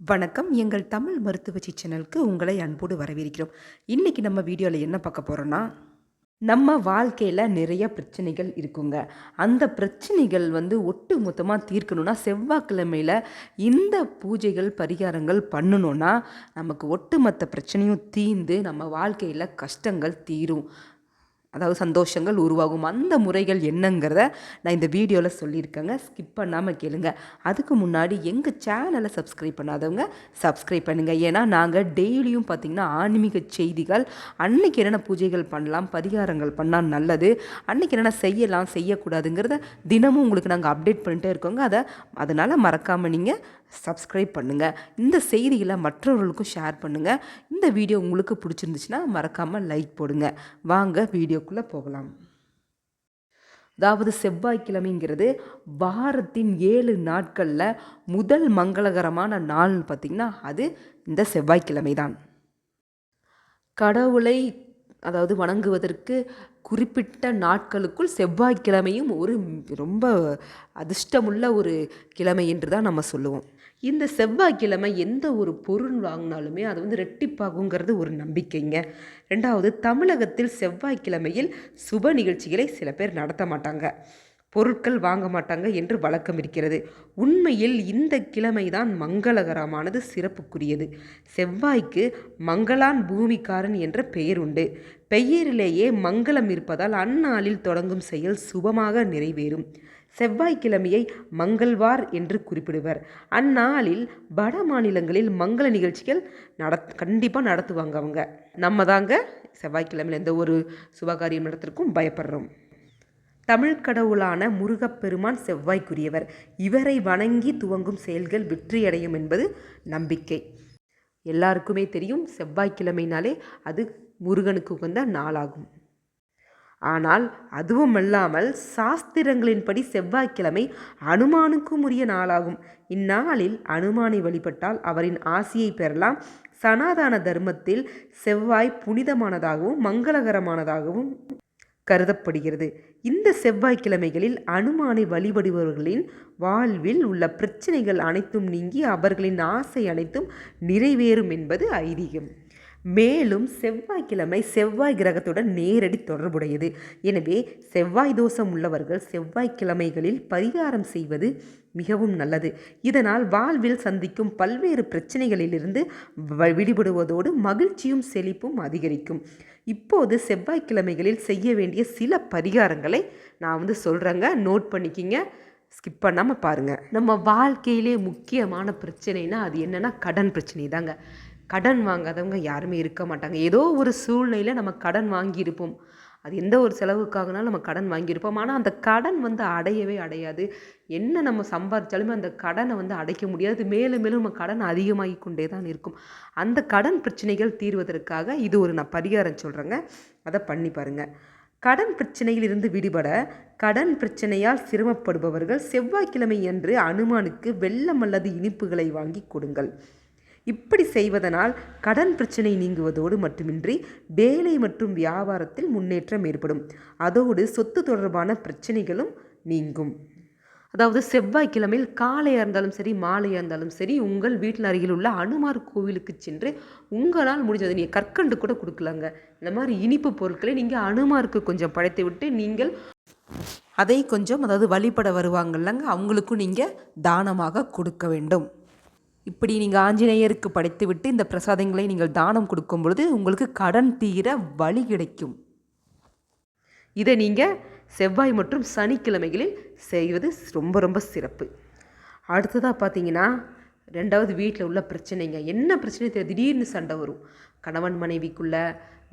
வணக்கம். எங்கள் தமிழ் மருத்துவச்சி சேனலுக்கு உங்களை அன்போடு வரவேற்கிறோம். இன்றைக்கி நம்ம வீடியோவில் என்ன பார்க்க போகிறோன்னா நம்ம வாழ்க்கையில் நிறைய பிரச்சனைகள் இருக்குங்க. அந்த பிரச்சனைகள் வந்து ஒட்டு மொத்தமாக தீர்க்கணும்னா செவ்வாய்க்கிழமையில் இந்த பூஜைகள் பரிகாரங்கள் பண்ணணும்னா நமக்கு ஒட்டுமொத்த பிரச்சனையும் தீர்ந்து நம்ம வாழ்க்கையில் கஷ்டங்கள் தீரும். அதாவது சந்தோஷங்கள் உருவாகும். அந்த முறைகள் என்னங்கிறத நான் இந்த வீடியோவில் சொல்லியிருக்கேங்க. ஸ்கிப் பண்ணாமல் கேளுங்க. அதுக்கு முன்னாடி எங்கள் சேனலை சப்ஸ்கிரைப் பண்ணாதவங்க சப்ஸ்கிரைப் பண்ணுங்கள் ஏன்னா நாங்கள் டெய்லியும் பார்த்திங்கன்னா ஆன்மீக செய்திகள் அன்னைக்கு என்னென்ன பூஜைகள் பண்ணலாம் பரிகாரங்கள் பண்ணால் நல்லது அன்னைக்கு என்னென்ன செய்யலாம் செய்யக்கூடாதுங்கிறத தினமும் உங்களுக்கு நாங்கள் அப்டேட் பண்ணிட்டே இருக்கோங்க. அதை அதனால் மறக்காமல் நீங்கள் சப்ஸ்கிரைப் பண்ணுங்கள் இந்த செய்திகளை மற்றவர்களுக்கும் ஷேர் பண்ணுங்கள் இந்த வீடியோ உங்களுக்கு பிடிச்சிருந்துச்சுன்னா மறக்காமல் லைக் போடுங்க. வாங்க வீடியோக்குள்ளே போகலாம். அதாவது செவ்வாய்க்கிழமைங்கிறது வாரத்தின் ஏழு நாட்களில் முதல் மங்களகரமான நாள் பார்த்திங்கன்னா அது இந்த செவ்வாய்க்கிழமை தான் கடவுளை அதாவது வணங்குவதற்கு குறிப்பிட்ட நாட்களுக்குள் செவ்வாய்க்கிழமையும் ஒரு ரொம்ப அதிர்ஷ்டமுள்ள ஒரு கிழமை என்று தான் நம்ம சொல்லுவோம். இந்த செவ்வாய்க்கிழமை எந்த ஒரு பொருள் வாங்கினாலுமே அது வந்து ரெட்டிப்பாகுங்கிறது ஒரு நம்பிக்கைங்க. ரெண்டாவது தமிழகத்தில் செவ்வாய்க்கிழமையில் சுப நிகழ்ச்சிகளை சில பேர் நடத்த மாட்டாங்க. பொருட்கள் வாங்க மாட்டாங்க என்று வழக்கம் இருக்கிறது. உண்மையில் இந்த கிழமைதான் மங்களகரமானது சிறப்புக்குரியது. செவ்வாய்க்கு மங்களான் பூமிக்காரன் என்ற பெயர் உண்டு. பெயரிலேயே மங்களம் இருப்பதால் அந்நாளில் தொடங்கும் செயல் சுபமாக நிறைவேறும். செவ்வாய்க்கிழமையை மங்கள்வார் என்று குறிப்பிடுவர். அந்நாளில் வட மாநிலங்களில் மங்கள நிகழ்ச்சிகள் நடத் கண்டிப்பாக நடத்துவாங்க அவங்க. நம்ம தாங்க செவ்வாய்க்கிழமையில் எந்த ஒரு சுபகாரியம் நடத்துறதுக்கும் பயப்படுறோம். தமிழ் கடவுளான முருகப்பெருமான் செவ்வாய்க்குரியவர். இவரை வணங்கி துவங்கும் செயல்கள் வெற்றியடையும் என்பது நம்பிக்கை. எல்லாருக்குமே தெரியும் செவ்வாய்க்கிழமைனாலே அது முருகனுக்கு உகந்த நாளாகும். ஆனால் அதுவும் அல்லாமல் சாஸ்திரங்களின்படி செவ்வாய்க்கிழமை அனுமானுக்கும் உரிய நாளாகும். இந்நாளில் அனுமானை வழிபட்டால் அவரின் ஆசியை பெறலாம். சனாதன தர்மத்தில் செவ்வாய் புனிதமானதாகவும் மங்களகரமானதாகவும் கருதப்படுகிறது. இந்த செவ்வாய்க்கிழமைகளில் அனுமானை வழிபடுபவர்களின் வாழ்வில் உள்ள பிரச்சனைகள் அனைத்தும் நீங்கி அவர்களின் ஆசை அனைத்தும் நிறைவேறும் என்பது ஐதீகம். மேலும் செவ்வாய்க்கிழமை செவ்வாய் கிரகத்துடன் நேரடி தொடர்புடையது. எனவே செவ்வாய் தோஷம் உள்ளவர்கள் செவ்வாய்க்கிழமைகளில் பரிகாரம் செய்வது மிகவும் நல்லது. இதனால் வாழ்வில் சந்திக்கும் பல்வேறு பிரச்சனைகளிலிருந்து விடுபடுவதோடு மகிழ்ச்சியும் செழிப்பும் அதிகரிக்கும். இப்போது செவ்வாய்க்கிழமைகளில் செய்ய வேண்டிய சில பரிகாரங்களை நான் வந்து சொல்கிறேங்க நோட் பண்ணிக்கிங்க. ஸ்கிப் பண்ணாமல் பாருங்கள் நம்ம வாழ்க்கையிலே முக்கியமான பிரச்சனைனா அது என்னென்னா கடன் பிரச்சனை தாங்க கடன் வாங்காதவங்க யாருமே இருக்க மாட்டாங்க. ஏதோ ஒரு சூழ்நிலையில் நம்ம கடன் வாங்கியிருப்போம். அது எந்த ஒரு செலவுக்காகனாலும் நம்ம கடன் வாங்கியிருப்போம். ஆனால் அந்த கடன் வந்து அடையவே அடையாது. என்ன நம்ம சம்பாதிச்சாலுமே அந்த கடனை வந்து அடைக்க முடியாது. மேலும் மேலும் நம்ம கடன் அதிகமாகி கொண்டே தான் இருக்கும். அந்த கடன் பிரச்சனைகள் தீர்வதற்காக இது ஒரு நான் பரிகாரம் சொல்கிறேங்க அதை பண்ணி பாருங்கள் கடன் பிரச்சனையிலிருந்து விடுபட கடன் பிரச்சனையால் சிரமப்படுபவர்கள் செவ்வாய்க்கிழமை அன்று அனுமானுக்கு வெள்ளம் அல்லது இனிப்புகளை வாங்கி கொடுங்கள். இப்படி செய்வதனால் கடன் பிரச்சனை நீங்குவதோடு மட்டுமின்றி வேலை மற்றும் வியாபாரத்தில் முன்னேற்றம் ஏற்படும். அதோடு சொத்து தொடர்பான பிரச்சனைகளும் நீங்கும். அதாவது செவ்வாய்க்கிழமையில் காலையாக இருந்தாலும் சரி மாலையாக இருந்தாலும் சரி உங்கள் வீட்டில் அருகில் உள்ள அனுமார் கோவிலுக்கு சென்று உங்களால் முடிஞ்சது நீங்கள் கற்கண்டு கூட கொடுக்கலாங்க. இந்த மாதிரி இனிப்பு பொருட்களை நீங்கள் அனுமாருக்கு கொஞ்சம் படைத்து விட்டு நீங்கள் அதை கொஞ்சம் அதாவது வழிபட வருவாங்கல்லங்க அவங்களுக்கும் நீங்கள் தானமாக கொடுக்க வேண்டும். இப்படி நீங்கள் ஆஞ்சநேயருக்கு படைத்துவிட்டு இந்த பிரசாதங்களை நீங்கள் தானம் கொடுக்கும் பொழுது உங்களுக்கு கடன் தீர வழி கிடைக்கும். இதை நீங்கள் செவ்வாய் மற்றும் சனிக்கிழமைகளில் செய்வது ரொம்ப ரொம்ப சிறப்பு. அடுத்ததாக பார்த்தீங்கன்னா ரெண்டாவது வீட்டில் உள்ள பிரச்சனைங்க. என்ன பிரச்சனை தெரியும் திடீர்னு சண்டை வரும். கணவன் மனைவிக்குள்ளே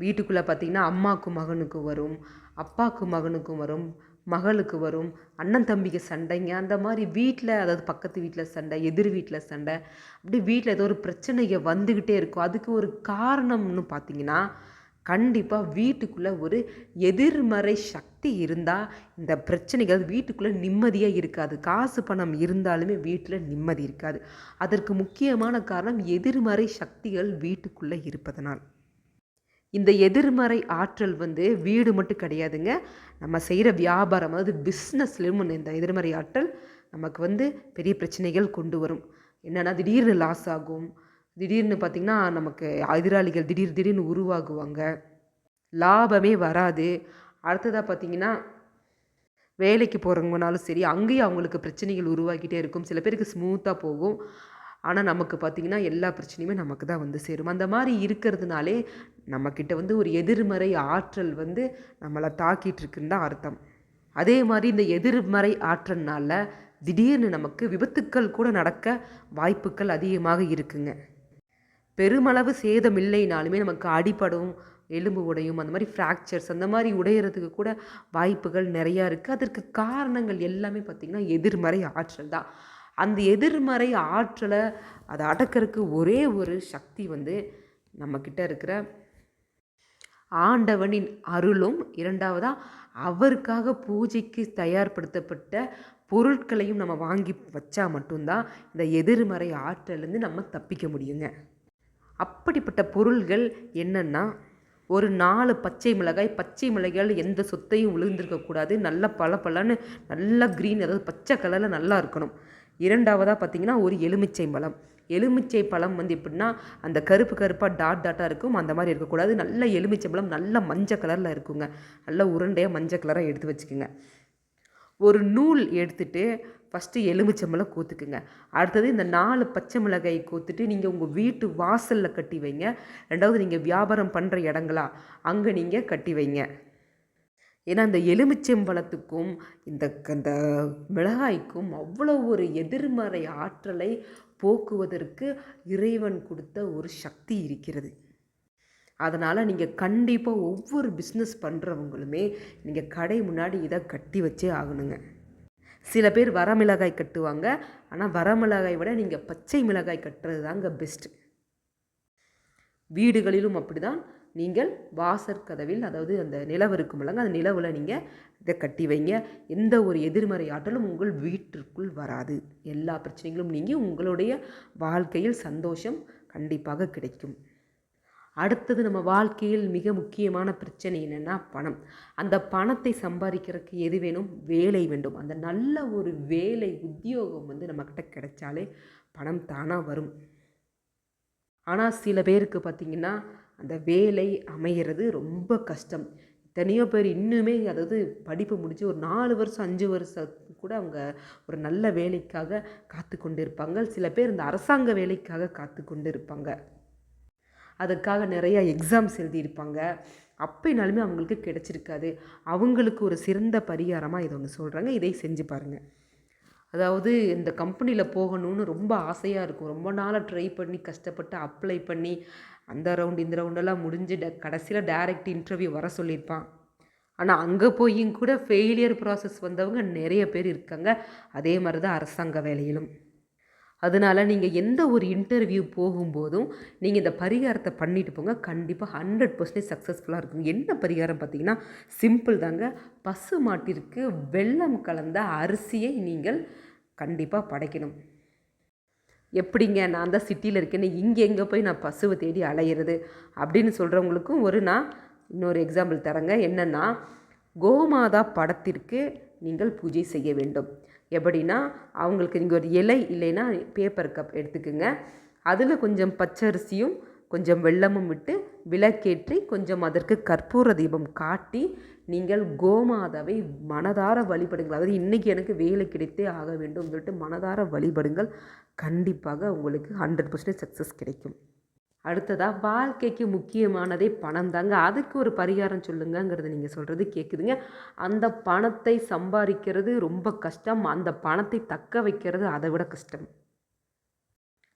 வீட்டுக்குள்ளே பார்த்திங்கன்னா அம்மாவுக்கும் மகனுக்கும் வரும் அப்பாவுக்கும் மகனுக்கும் வரும். மகளுக்கு வரும் அண்ணன் தம்பிக்கு சண்டைங்க அந்த மாதிரி வீட்டில் அதாவது பக்கத்து வீட்டில் சண்டை எதிர் வீட்டில் சண்டை அப்படி வீட்டில் ஏதோ ஒரு பிரச்சனைங்க வந்துக்கிட்டே இருக்கும். அதுக்கு ஒரு காரணம்னு பார்த்தீங்கன்னா கண்டிப்பாக வீட்டுக்குள்ளே ஒரு எதிர்மறை சக்தி இருந்தால் இந்த பிரச்சனைகள் வீட்டுக்குள்ளே நிம்மதியாக இருக்காது. காசு பணம் இருந்தாலுமே வீட்டில் நிம்மதி இருக்காது. அதற்கு முக்கியமான காரணம் எதிர்மறை சக்திகள் வீட்டுக்குள்ளே இருப்பதனால். இந்த எதிர்மறை ஆற்றல் வந்து வீடு மட்டும் கிடையாதுங்க. நம்ம செய்கிற வியாபாரம் அதாவது பிஸ்னஸ்லேயும் இந்த எதிர்மறை ஆற்றல் நமக்கு வந்து பெரிய பிரச்சனைகள் கொண்டு வரும். என்னென்னா திடீர்னு லாஸ் ஆகும். திடீர்னு பார்த்திங்கன்னா நமக்கு எதிராளிகள் திடீர் திடீர்னு உருவாகுவாங்க. லாபமே வராது. அடுத்ததாக பார்த்திங்கன்னா வேலைக்கு போகிறவங்கனாலும் சரி அங்கேயும் அவங்களுக்கு பிரச்சனைகள் உருவாக்கிட்டே இருக்கும். சில பேருக்கு ஸ்மூத்தாக போகும். ஆனால் நமக்கு பார்த்திங்கன்னா எல்லா பிரச்சனையுமே நமக்கு தான் வந்து சேரும். அந்த மாதிரி இருக்கிறதுனாலே நம்மக்கிட்ட வந்து ஒரு எதிர்மறை ஆற்றல் வந்து நம்மளை தாக்கிட்டுருக்குன்னு தான் அர்த்தம். அதே மாதிரி இந்த எதிர்மறை ஆற்றல்னால திடீர்னு நமக்கு விபத்துக்கள் கூட நடக்க வாய்ப்புகள் அதிகமாக இருக்குங்க. பெருமளவு சேதம் இல்லைனாலுமே நமக்கு அடிபடும் எலும்பு உடையும் அந்த மாதிரி ஃப்ராக்சர்ஸ் அந்த மாதிரி உடையிறதுக்கு கூட வாய்ப்புகள் நிறையா இருக்குது அதற்கு காரணங்கள் எல்லாமே பார்த்திங்கன்னா எதிர்மறை ஆற்றல் தான். அந்த எதிர்மறை ஆற்றலை அதை அடக்கிறதுக்கு ஒரே ஒரு சக்தி வந்து நம்மக்கிட்ட இருக்கிற ஆண்டவனின் அருளும் இரண்டாவதாக அவருக்காக பூஜைக்கு தயார்படுத்தப்பட்ட பொருட்களையும் நம்ம வாங்கி வச்சா மட்டும்தான் இந்த எதிர்மறை ஆற்றலேருந்து நம்ம தப்பிக்க முடியுங்க. அப்படிப்பட்ட பொருள்கள் என்னென்னா ஒரு நாலு பச்சை மிளகாய் பச்சை மிளகாயில் எந்த சொத்தையும் விழுந்திருக்கக்கூடாது நல்ல பல பலன்னு நல்லா க்ரீன் அதாவது பச்சை கலரில் நல்லா இருக்கணும். இரண்டாவதாக பார்த்திங்கன்னா ஒரு எலுமிச்சை பழம். எலுமிச்சை பழம் வந்து எப்படின்னா அந்த கருப்பு கருப்பாக டாட் டாட்டாக இருக்கும். அந்த மாதிரி இருக்கக்கூடாது. நல்ல எலுமிச்சை பழம் நல்ல மஞ்சள் கலரில் இருக்குங்க. நல்ல உருண்டையாக மஞ்சள் கலராக எடுத்து வச்சுக்கோங்க. ஒரு நூல் எடுத்துகிட்டு ஃபஸ்ட்டு எலுமிச்சம்பழம் கோத்துக்குங்க. அடுத்தது இந்த நாலு பச்சை மிளகாய் கோத்துட்டு நீங்கள் உங்கள் வீட்டு வாசலில் கட்டி வைங்க. ரெண்டாவது நீங்கள் வியாபாரம் பண்ணுற இடங்களா அங்கே நீங்கள் கட்டி வைங்க. ஏன்னா அந்த எலுமிச்சம்பழத்துக்கும் இந்த அந்த மிளகாய்க்கும் அவ்வளோ ஒரு எதிர்மறை ஆற்றலை போக்குவதற்கு இறைவன் கொடுத்த ஒரு சக்தி இருக்கிறது. அதனால் நீங்கள் கண்டிப்பாக ஒவ்வொரு பிஸ்னஸ் பண்ணுறவங்களுமே நீங்கள் கடை முன்னாடி இதை கட்டி வச்சே ஆகணுங்க. சில பேர் வரமிளகாய் கட்டுவாங்க. ஆனால் வரமிளகாய் விட நீங்கள் பச்சை மிளகாய் கட்டுறது தாங்க பெஸ்ட்டு வீடுகளிலும் அப்படிதான் நீங்கள் வாசற்கதவில் அதாவது அந்த நிலவு இருக்கும் இல்லைங்க அந்த நிலவில் நீங்கள் இதை கட்டி வைங்க. எந்த ஒரு எதிர்மறை ஆற்றலும் உங்கள் வீட்டிற்குள் வராது. எல்லா பிரச்சனைகளும் நீங்கள் உங்களுடைய வாழ்க்கையில் சந்தோஷம் கண்டிப்பாக கிடைக்கும். அடுத்தது நம்ம வாழ்க்கையில் மிக முக்கியமான பிரச்சனை என்னென்னா பணம். அந்த பணத்தை சம்பாதிக்கிறதுக்கு எது வேணும்? வேலை வேண்டும். அந்த நல்ல ஒரு வேலை உத்தியோகம் வந்து நம்மக்கிட்ட கிடைச்சாலே பணம் தானாக வரும். ஆனால் சில பேருக்கு பார்த்திங்கன்னா அந்த வேலை அமையிறது ரொம்ப கஷ்டம். எத்தனையோ பேர் இன்னுமே அதாவது படிப்பு முடித்து ஒரு நாலு வருஷம் அஞ்சு வருஷம் கூட அவங்க ஒரு நல்ல வேலைக்காக காத்து கொண்டு இருப்பாங்க சில பேர் இந்த அரசாங்க வேலைக்காக காத்து கொண்டு இருப்பாங்க அதுக்காக நிறையா எக்ஸாம்ஸ் எழுதியிருப்பாங்க. அப்படினாலுமே அவங்களுக்கு கிடச்சிருக்காது. அவங்களுக்கு ஒரு சிறந்த பரிகாரமாக இதை ஒன்று சொல்கிறாங்க இதை செஞ்சு பாருங்கள் அதாவது இந்த கம்பெனியில் போகணும்னு ரொம்ப ஆசையாக இருக்கும். ரொம்ப நாளாக ட்ரை பண்ணி கஷ்டப்பட்டு அப்ளை பண்ணி அந்த ரவுண்டு இந்த ரவுண்டெல்லாம் முடிஞ்சு ட கடைசியில் டேரெக்ட் இன்டர்வியூ வர சொல்லியிருப்பான். ஆனால் அங்கே போயும் கூட ஃபெயிலியர் ப்ராசஸ் வந்தவங்க நிறைய பேர் இருக்காங்க. அதே மாதிரி தான் அரசாங்க வேலையிலும். அதனால் நீங்கள் எந்த ஒரு இன்டர்வியூ போகும்போதும் நீங்கள் இந்த பரிகாரத்தை பண்ணிட்டு போங்க. கண்டிப்பாக ஹண்ட்ரட் பர்சன்டேஜ் சக்ஸஸ்ஃபுல்லாக இருக்கும். என்ன பரிகாரம் பார்த்தீங்கன்னா சிம்பிள் தாங்க. பசு மாட்டிற்கு வெள்ளம் கலந்த அரிசியை நீங்கள் கண்டிப்பாக படைக்கணும். எப்படிங்க? நான் தான் சிட்டியில் இருக்கேன்னு இங்கே எங்கே போய் நான் பசுவை தேடி அலையிறது அப்படின்னு சொல்கிறவங்களுக்கும் ஒரு நான் இன்னொரு எக்ஸாம்பிள் தரேங்க. என்னென்னா கோமாதா படத்திற்கு நீங்கள் பூஜை செய்ய வேண்டும். எப்படின்னா அவங்களுக்கு நீங்கள் ஒரு இலை இல்லைன்னா பேப்பர் கப் எடுத்துக்கோங்க. அதில் கொஞ்சம் பச்சரிசியும் கொஞ்சம் வெள்ளமும் விட்டு விளக்கேற்றி கொஞ்சம் அதற்கு கற்பூர தீபம் காட்டி நீங்கள் கோமாதாவை மனதார வழிபடுங்கள். அதாவது இன்றைக்கி எனக்கு வேலை கிடைத்தே ஆக வேண்டும் சொல்லிட்டு மனதார வழிபடுங்கள். கண்டிப்பாக உங்களுக்கு ஹண்ட்ரட் பர்சன்டேஜ் சக்ஸஸ் கிடைக்கும். அடுத்ததாக வாழ்க்கைக்கு முக்கியமானதே பணம் தாங்க அதுக்கு ஒரு பரிகாரம் சொல்லுங்கங்கிறது நீங்கள் சொல்கிறது கேட்குதுங்க அந்த பணத்தை சம்பாதிக்கிறது ரொம்ப கஷ்டம். அந்த பணத்தை தக்க வைக்கிறது அதை விட கஷ்டம்.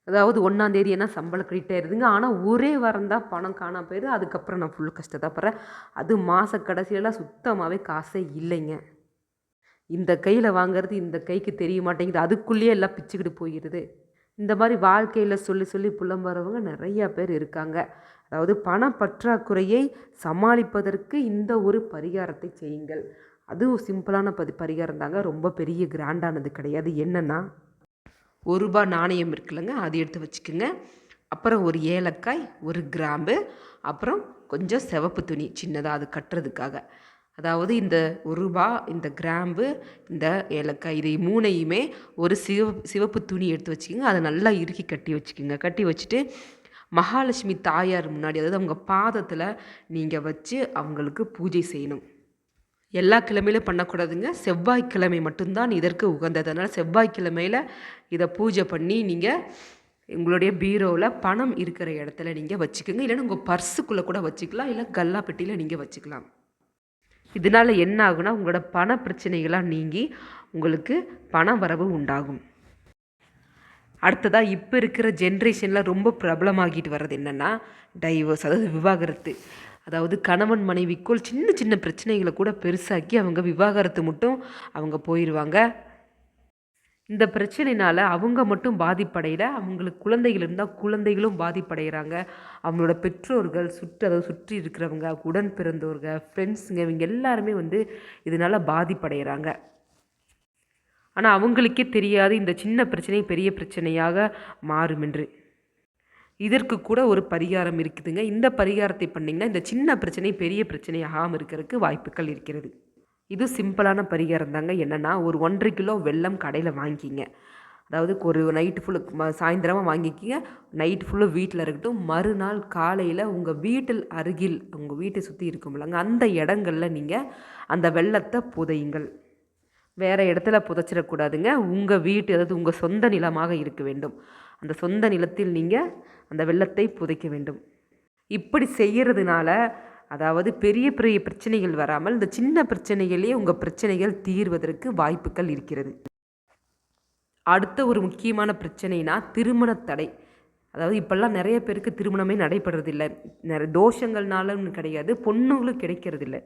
அதாவது ஒன்றாந்தேதி என்ன சம்பளம் கிரெடிட் ஆயிடுதுங்க ஆனால் ஒரே வாரம் தான் பணம் காணாம போயிடுது. அதுக்கப்புறம் நான் ஃபுல் கஷ்டத்தைப்படுறேன் அது மாத கடைசியெல்லாம் சுத்தமாகவே காசே இல்லைங்க. இந்த கையில் வாங்குறது இந்த கைக்கு தெரிய மாட்டேங்குது. அதுக்குள்ளேயே எல்லாம் பிச்சுக்கிட்டு போயிடுது இந்த மாதிரி வாழ்க்கையில் சொல்லி சொல்லி புலம்புறவங்க நிறையா பேர் இருக்காங்க. அதாவது பண பற்றாக்குறையை சமாளிப்பதற்கு இந்த ஒரு பரிகாரத்தை செய்யுங்கள். அதுவும் சிம்பிளான பதி பரிகாரம் தாங்க. ரொம்ப பெரிய கிராண்டானது கிடையாது. என்னென்னா ஒரு ரூபா நாணயம் இருக்குல்லங்க. அது எடுத்து வச்சுக்கோங்க. அப்புறம் ஒரு ஏலக்காய் ஒரு கிராம்பு அப்புறம் கொஞ்சம் சிவப்பு துணி சின்னதாக அது கட்டுறதுக்காக. அதாவது இந்த ஒரு ரூபா இந்த கிராம்பு இந்த ஏலக்காய் இதை மூணையுமே ஒரு சிவப்பு சிவப்பு துணி எடுத்து வச்சுக்கோங்க. அதை நல்லா இறுக்கி கட்டி வச்சுக்கோங்க. கட்டி வச்சுட்டு மகாலட்சுமி தாயார் முன்னாடி அதாவது அவங்க பாதத்தில் நீங்கள் வச்சு அவங்களுக்கு பூஜை செய்யணும். எல்லா கிழமையிலும் பண்ணக்கூடாதுங்க. செவ்வாய்க்கிழமை மட்டும்தான் இதற்கு உகந்தது. அதனால் செவ்வாய்க்கிழமையில் இதை பூஜை பண்ணி நீங்கள் உங்களுடைய பீரோவில் பணம் இருக்கிற இடத்துல நீங்கள் வச்சுக்கோங்க. இல்லைன்னா உங்கள் பர்ஸுக்குள்ளே கூட வச்சுக்கலாம். இல்லை கல்லா பெட்டியில் நீங்கள் வச்சுக்கலாம். இதனால் என்ன ஆகுனா உங்களோட பண பிரச்சனைகளாக நீங்கி உங்களுக்கு பண வரவு உண்டாகும். அடுத்ததாக இப்போ இருக்கிற ஜென்ரேஷனில் ரொம்ப பிரபலமாகிட்டு வர்றது என்னென்னா டைவர்ஸ் அதாவது விவாகரத்து. அதாவது கணவன் மனைவிக்குள் சின்ன சின்ன பிரச்சனைகளை கூட பெருசாக்கி அவங்க விவாகரத்து மட்டும் அவங்க போயிடுவாங்க இந்த பிரச்சனைனால் அவங்க மட்டும் பாதிப்படையில. அவங்களுக்கு குழந்தைகள் இருந்தால் குழந்தைகளும் பாதிப்படைகிறாங்க அவங்களோட பெற்றோர்கள் சுற்று சுற்றி இருக்கிறவங்க உடன் பிறந்தவர்கள் ஃப்ரெண்ட்ஸுங்க இவங்க எல்லாருமே வந்து இதனால் பாதிப்படைகிறாங்க ஆனால் அவங்களுக்கே தெரியாது இந்த சின்ன பிரச்சனை பெரிய பிரச்சனையாக மாறும் என்று. இதற்கு கூட ஒரு பரிகாரம் இருக்குதுங்க. இந்த பரிகாரத்தை பண்ணிங்கன்னா இந்த சின்ன பிரச்சனை பெரிய பிரச்சனை ஆகாமல் இருக்கிறதுக்கு வாய்ப்புகள் இருக்கிறது. இது சிம்பிளான பரிகாரம் தாங்க. என்னென்னா ஒரு ஒன்றரை கிலோ வெல்லம் கடையில் வாங்கிக்கிங்க. அதாவது ஒரு நைட்டு ஃபுல்லு ம சாயந்தரமாக வாங்கிக்கிங்க. நைட் ஃபுல்லு வீட்டில் இருக்கட்டும் மறுநாள் காலையில் உங்கள் வீட்டில் அருகில் உங்கள் வீட்டை சுற்றி இருக்கும்லங்க அந்த இடங்களில் நீங்கள் அந்த வெள்ளத்தை புதையுங்கள். வேறு இடத்துல புதைச்சிடக்கூடாதுங்க. உங்கள் வீட்டு அதாவது உங்கள் சொந்த நிலமாக இருக்க வேண்டும். அந்த சொந்த நிலத்தில் நீங்கள் அந்த வெள்ளத்தை புதைக்க வேண்டும். இப்படி செய்கிறதுனால அதாவது பெரிய பெரிய பிரச்சனைகள் வராமல் இந்த சின்ன பிரச்சனைகளே உங்கள் பிரச்சனைகள் தீர்வதற்கு வாய்ப்புகள் இருக்கிறது. அடுத்த ஒரு முக்கியமான பிரச்சனைனா திருமண தடை. அதாவது இப்போல்லாம் நிறைய பேருக்கு திருமணமே நடைபெறதில்லை நிறைய தோஷங்கள்னாலும் கிடையாது பொண்ணுங்களும் கிடைக்கிறதில்ல.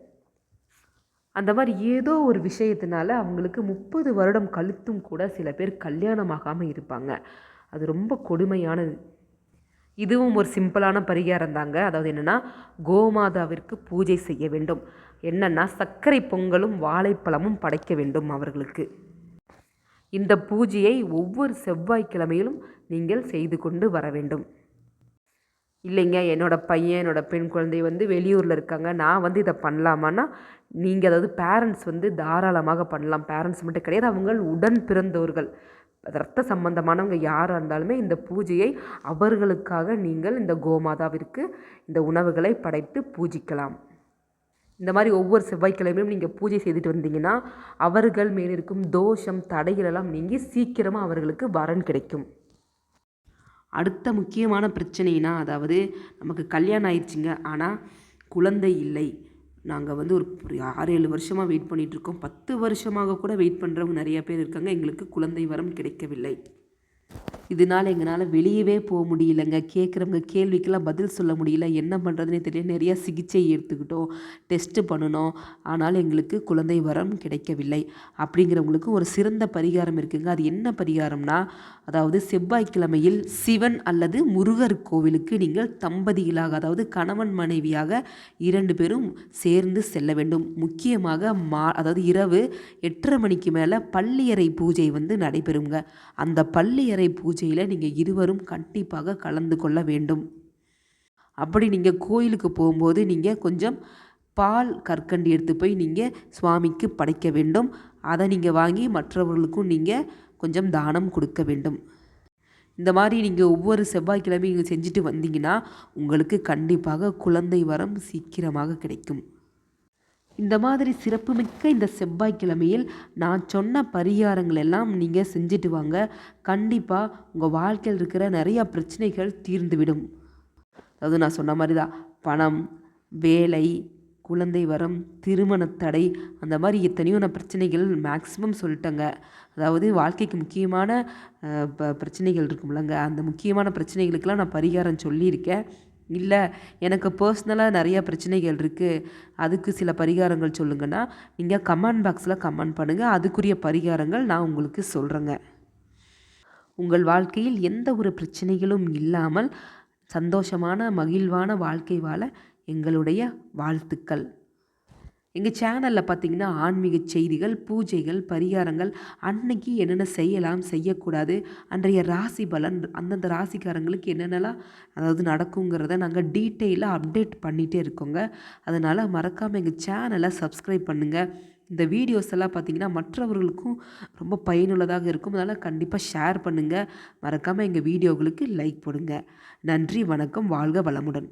அந்த மாதிரி ஏதோ ஒரு விஷயத்தினால அவங்களுக்கு முப்பது வருடம் கழித்தும் கூட சில பேர் கல்யாணமாகாமல் இருப்பாங்க. அது ரொம்ப கொடுமையானது. இதுவும் ஒரு சிம்பிளான பரிகாரம் தாங்க. அதாவது என்னென்னா கோமாதாவிற்கு பூஜை செய்ய வேண்டும். என்னென்னா சர்க்கரை பொங்கலும் வாழைப்பழமும் படைக்க வேண்டும் அவர்களுக்கு. இந்த பூஜையை ஒவ்வொரு செவ்வாய்க்கிழமையிலும் நீங்கள் செய்து கொண்டு வர வேண்டும். இல்லைங்க என்னோடய பையன் என்னோடய பெண் குழந்தை வந்து வெளியூரில் இருக்காங்க. நான் வந்து இதை பண்ணலாமான்னா நீங்கள் அதாவது பேரண்ட்ஸ் வந்து தாராளமாக பண்ணலாம். பேரண்ட்ஸ் மட்டும் கிடையாது அவங்க உடன் பிறந்தவர்கள் ரத்த சம்பந்தமானவங்க யாராக இருந்தாலுமே இந்த பூஜையை அவர்களுக்காக நீங்கள் இந்த கோமாதாவிற்கு இந்த உணவுகளை படைத்து பூஜிக்கலாம். இந்த மாதிரி ஒவ்வொரு செவ்வாய்க்கிழமையும் நீங்கள் பூஜை செய்துட்டு வந்தீங்கன்னா அவர்கள் மேலிருக்கும் தோஷம் தடைகளெல்லாம் நீங்கி சீக்கிரமாக அவர்களுக்கு வரன் கிடைக்கும். அடுத்த முக்கியமான பிரச்சனைனா அதாவது நமக்கு கல்யாணம் ஆயிடுச்சுங்க. ஆனால் குழந்தை இல்லை. நாங்கள் வந்து ஒரு ஆறு ஏழு வருஷமாக வெயிட் பண்ணிகிட்ருக்கோம் பத்து வருஷமாக கூட வெயிட் பண்ணுறவங்க நிறையா பேர் இருக்காங்க. எங்களுக்கு குழந்தை வரம் கிடைக்கவில்லை. இதனால் எங்களால் வெளியவே போக முடியலங்க. கேட்குறவங்க கேள்விக்கெல்லாம் பதில் சொல்ல முடியல. என்ன பண்ணுறதுனே தெரியல. நிறையா சிகிச்சை எடுத்துக்கிட்டோம். டெஸ்ட்டு பண்ணணும் ஆனால் எங்களுக்கு குழந்தை வரம் கிடைக்கவில்லை. அப்படிங்கிறவங்களுக்கு ஒரு சிறந்த பரிகாரம் இருக்குங்க. அது என்ன பரிகாரம்னா அதாவது செவ்வாய்க்கிழமையில் சிவன் அல்லது முருகர் கோவிலுக்கு நீங்கள் தம்பதிகளாக அதாவது கணவன் மனைவியாக இரண்டு பேரும் சேர்ந்து செல்ல வேண்டும். முக்கியமாக மா அதாவது இரவு எட்டரை மணிக்கு மேலே பள்ளியறை பூஜை வந்து நடைபெறுங்க. அந்த பள்ளியறை பூஜை பூஜையில் நீங்கள் இருவரும் கண்டிப்பாக கலந்து கொள்ள வேண்டும். அப்படி நீங்கள் கோயிலுக்கு போகும்போது நீங்கள் கொஞ்சம் பால் கற்கண்டு எடுத்து போய் நீங்கள் சுவாமிக்கு படைக்க வேண்டும். அதை நீங்கள் வாங்கி மற்றவர்களுக்கும் நீங்கள் கொஞ்சம் தானம் கொடுக்க வேண்டும். இந்த மாதிரி நீங்கள் ஒவ்வொரு செவ்வாய்க்கிழமையும் செஞ்சுட்டு வந்தீங்கன்னா உங்களுக்கு கண்டிப்பாக குழந்தை வரம் சீக்கிரமாக கிடைக்கும். இந்த மாதிரி சிறப்புமிக்க இந்த செவ்வாய்க்கிழமையில் நான் சொன்ன பரிகாரங்கள் எல்லாம் நீங்கள் செஞ்சுட்டு வாங்க. கண்டிப்பாக உங்கள் வாழ்க்கையில் இருக்கிற நிறையா பிரச்சனைகள் தீர்ந்துவிடும். அதாவது நான் சொன்ன மாதிரி தான் பணம் வேலை குழந்தை வரம் திருமண தடை அந்த மாதிரி எத்தனையோ நான் பிரச்சனைகள் மேக்ஸிமம் சொல்லிட்டேங்க. அதாவது வாழ்க்கைக்கு முக்கியமான பிரச்சனைகள் இருக்கும்லங்க. அந்த முக்கியமான பிரச்சனைகளுக்கெல்லாம் நான் பரிகாரம் சொல்லியிருக்கேன். இல்லை எனக்கு பர்ஸ்னலாக நிறைய பிரச்சனைகள் இருக்குது அதுக்கு சில பரிகாரங்கள் சொல்லுங்கன்னா நீங்கள் கமெண்ட் பாக்ஸில் கமெண்ட் பண்ணுங்கள் அதுக்குரிய பரிகாரங்கள் நான் உங்களுக்கு சொல்கிறேங்க உங்கள் வாழ்க்கையில் எந்த ஒரு பிரச்சனைகளும் இல்லாமல் சந்தோஷமான மகிழ்வான வாழ்க்கை வாழ எங்களுடைய வாழ்த்துக்கள். எங்கள் சேனலில் பார்த்தீங்கன்னா ஆன்மீக செய்திகள் பூஜைகள் பரிகாரங்கள் அன்னைக்கு என்னென்ன செய்யலாம் செய்யக்கூடாது அன்றைய ராசி பலன் அந்தந்த ராசிக்காரங்களுக்கு என்னென்னலாம் அதாவது நடக்குங்கிறத நாங்கள் டீட்டெயிலாக அப்டேட் பண்ணிகிட்டே இருக்கோங்க. அதனால் மறக்காமல் எங்கள் சேனலை சப்ஸ்கிரைப் பண்ணுங்கள் இந்த வீடியோஸ் எல்லாம் பார்த்தீங்கன்னா மற்றவர்களுக்கும் ரொம்ப பயனுள்ளதாக இருக்கும். அதனால் கண்டிப்பாக ஷேர் பண்ணுங்கள் மறக்காமல் எங்கள் வீடியோகளுக்கு லைக் போடுங்க. நன்றி வணக்கம் வாழ்க வளமுடன்.